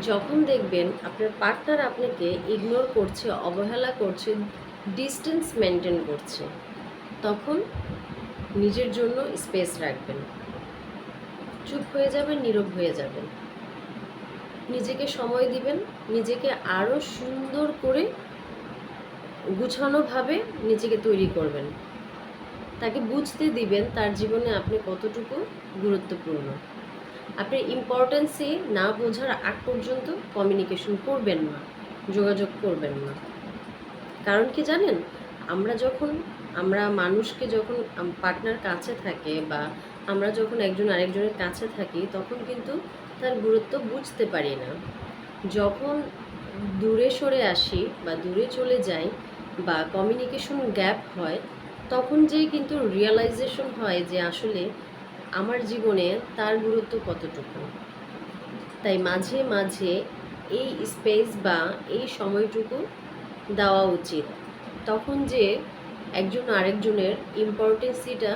যখন দেখবেন আপনার পার্টনার আপনাকে ইগনোর করছে, অবহেলা করছে ডিস্টেন্স মেনটেন করছে, তখন নিজের জন্য স্পেস রাখবেন। চুপ হয়ে যাবেন, নীরব হয়ে যাবেন। নিজেকে সময় দিবেন, নিজেকে আরও সুন্দর করে গুছানোভাবে নিজেকে তৈরি করবেন। তাকে বুঝতে দিবেন তার জীবনে আপনি কতটুকু গুরুত্বপূর্ণ। আপনি ইম্পর্টেন্সে না বোঝার আগ পর্যন্ত কমিউনিকেশন করবেন না, যোগাযোগ করবেন না। কারণ কি জানেন? আমরা যখন, আমরা মানুষকে যখন পার্টনার কাছে থাকে বা আমরা যখন একজন আরেকজনের কাছে থাকি, তখন কিন্তু তার গুরুত্ব বুঝতে পারি না। যখন দূরে সরে আসি বা দূরে চলে যাই বা কমিউনিকেশন গ্যাপ হয়, তখন যে কিন্তু রিয়েলাইজেশন হয় যে আসলে আমার জীবনে তার গুরুত্ব কতটুকু? তাই মাঝে মাঝে এই স্পেস বা এই সময়টুকু দেওয়া উচিত। তখন যে একজন আরেকজনের ইম্পর্টেন্সিটা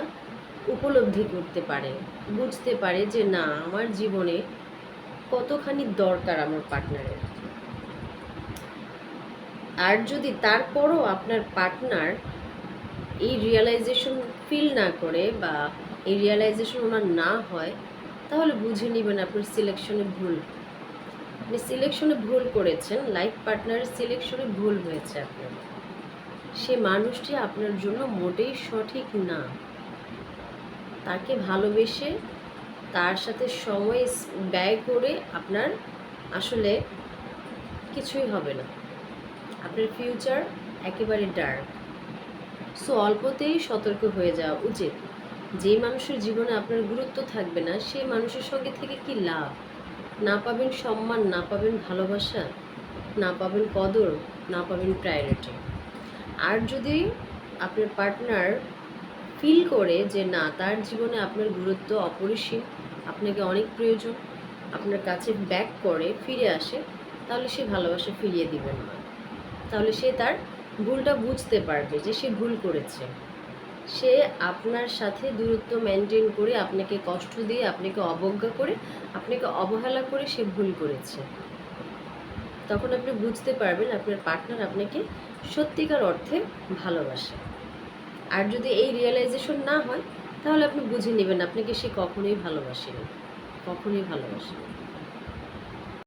উপলব্ধি করতে পারে, বুঝতে পারে যে না, আমার জীবনে কতখানি দরকার আমার পার্টনারের আর যদি তারপরও আপনার পার্টনার এই রিয়েলাইজেশন ফিল না করে বা এই রিয়েলাইজেশন ওনার না হয়, তাহলে বুঝে নেবেন আপনার সিলেকশনে ভুল। আপনি সিলেকশনে ভুল করেছেন লাইফ পার্টনারের সিলেকশনে ভুল হয়েছে আপনার। সে মানুষটি আপনার জন্য মোটেই সঠিক না। তাকে ভালোবেসে তার সাথে সময় ব্যয় করে আপনার আসলে কিছুই হবে না। আপনার ফিউচার একেবারে ডার্ক সো অল্পতেই সতর্ক হয়ে যাওয়া উচিত। যে মানুষের জীবনে আপনার গুরুত্ব থাকবে না সেই মানুষের সঙ্গে থেকে কি লাভ? না পাবেন সম্মান, না পাবেন ভালোবাসা, না পাবেন কদর, না পাবেন প্রায়োরিটি আর যদি আপনার পার্টনার ফিল করে যে না, তার জীবনে আপনার গুরুত্ব অপরিসীম, আপনাকে অনেক প্রয়োজন, আপনার কাছে ব্যাক করে ফিরে আসে, তাহলে সে ভালোবাসা ফিরিয়ে দিবেন না। তাহলে সে তার ভুলটা বুঝতে পারবে যে সে ভুল করেছে। সে আপনার সাথে দূরত্ব মেনটেন করে আপনাকে কষ্ট দিয়ে, আপনাকে অবজ্ঞা করে, আপনাকে অবহেলা করে সে ভুল করেছে। তখন আপনি বুঝতে পারবেন আপনার পার্টনার আপনাকে সত্যিকার অর্থে ভালোবাসে। আর যদি এই রিয়েলাইজেশন না হয়, তাহলে আপনি বুঝে নেবেন আপনাকে সে কখনোই ভালোবাসেনি। কখনোই ভালোবাসেনি।